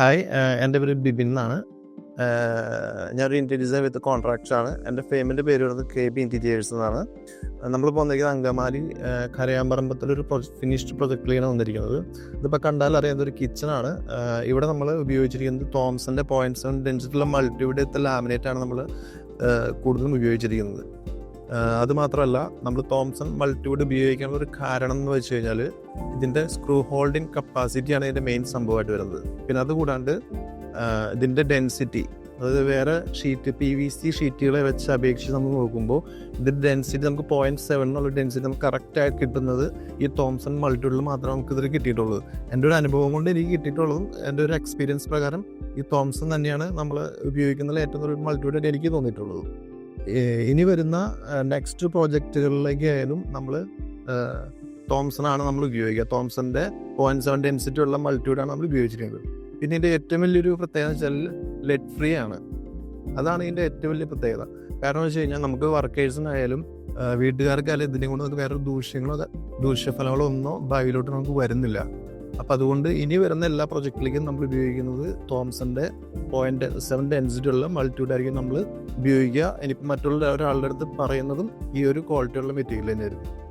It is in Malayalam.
ഹായ് ഏഹ് എന്റെ പേര് ബിബിൻ എന്നാണ്. ഞാനൊരു ഇന്റീരിയർ വിത്ത് കോൺട്രാക്ടർ ആണ്. എന്റെ ഫേമിന്റെ പേര് വരുന്നത് കെ ബി ഇന്റീരിയേഴ്സ് എന്നാണ്. നമ്മൾ വന്നിരിക്കുന്നത് അങ്കമാലി കരയാമ്പറമ്പത്തിലൊരു പ്രൊജക്ട് ഫിനിഷ്ഡ് പ്രൊജക്റ്റിലാണ് വന്നിരിക്കുന്നത്. ഇതിപ്പോൾ കണ്ടാൽ അറിയാവുന്ന ഒരു കിച്ചണാണ് ഇവിടെ നമ്മൾ ഉപയോഗിച്ചിരിക്കുന്നത് തോംസന്റെ പോയിന്റ് സെവൻ ഡെൻസിറ്റുള്ള മൾട്ടിയുടെ ലാമിനേറ്റ് ആണ് നമ്മൾ കൂടുതലും ഉപയോഗിച്ചിരിക്കുന്നത്. ഏഹ് അത് മാത്രമല്ല നമ്മൾ തോംസൺ മൾട്ടിവുഡ് ഉപയോഗിക്കാനുള്ള ഒരു കാരണം എന്ന് വെച്ച് കഴിഞ്ഞാൽ ഇതിന്റെ സ്ക്രൂ ഹോൾഡിംഗ് കപ്പാസിറ്റിയാണ് ഇതിന്റെ മെയിൻ സംഭവമായിട്ട് വരുന്നത്. പിന്നെ അതുകൂടാണ്ട് ഇതിന്റെ ഡെൻസിറ്റി അതായത് വേറെ ഷീറ്റ് പി വി സി ഷീറ്റുകളെ വെച്ച് അപേക്ഷിച്ച് നമ്മൾ നോക്കുമ്പോൾ ഇതിന്റെ ഡെൻസിറ്റി നമുക്ക് പോയിന്റ് സെവൻ എന്നുള്ള ഡെൻസിറ്റി നമുക്ക് കറക്റ്റായിട്ട് കിട്ടുന്നത് ഈ തോംസൺ മൾട്ടിവുഡിൽ മാത്രമേ നമുക്ക് ഇതിൽ കിട്ടിയിട്ടുള്ളൂ. എന്റെ ഒരു അനുഭവം കൊണ്ട് എനിക്ക് കിട്ടിയിട്ടുള്ളതും എന്റെ ഒരു എക്സ്പീരിയൻസ് പ്രകാരം ഈ തോംസൺ തന്നെയാണ് നമ്മൾ ഉപയോഗിക്കുന്ന ഏറ്റവും ഒരു മൾട്ടിവുഡ് എനിക്ക് തോന്നിയിട്ടുള്ളത്. ഇനി വരുന്ന നെക്സ്റ്റ് പ്രോജക്റ്റുകളിലേക്ക് ആയാലും നമ്മൾ തോംസൺ ആണ് നമ്മൾ ഉപയോഗിക്കുക. തോംസന്റെ പോയിന്റ് സെവൻ ഡെൻസിറ്റി ഉള്ള മൾട്ടിറ്റ്യൂഡ് ആണ് നമ്മൾ ഉപയോഗിച്ചിരിക്കുന്നത്. പിന്നെ ഇതിന്റെ ഏറ്റവും വലിയൊരു പ്രത്യേകത വെച്ചാൽ ലെഡ് ഫ്രീ ആണ്. അതാണ് ഇതിന്റെ ഏറ്റവും വലിയ പ്രത്യേകത. കാരണം വെച്ച് കഴിഞ്ഞാൽ നമുക്ക് വർക്കേഴ്സിനായാലും വീട്ടുകാർക്കായാലും ഇതിനെ കൊണ്ട് നമുക്ക് വേറെ ദൂഷ്യങ്ങളോ ദൂഷ്യഫലങ്ങളോ ഒന്നോ ഭാവിയിലോട്ട് നമുക്ക് വരുന്നില്ല. അപ്പം അതുകൊണ്ട് ഇനി വരുന്ന എല്ലാ പ്രൊജക്റ്റിലേക്കും നമ്മൾ ഉപയോഗിക്കുന്നത് തോംസന്റെ പോയിന്റ് സെവൻ ഡെൻസിറ്റിയുള്ള ഉള്ള ആയിരിക്കും നമ്മൾ ഉപയോഗിക്കുക. ഇനിയിപ്പോൾ മറ്റുള്ള ഒരാളുടെ അടുത്ത് പറയുന്നതും ഈ ഒരു ക്വാളിറ്റിയുള്ള മെറ്റീരിയൽ തന്നെയായിരിക്കും.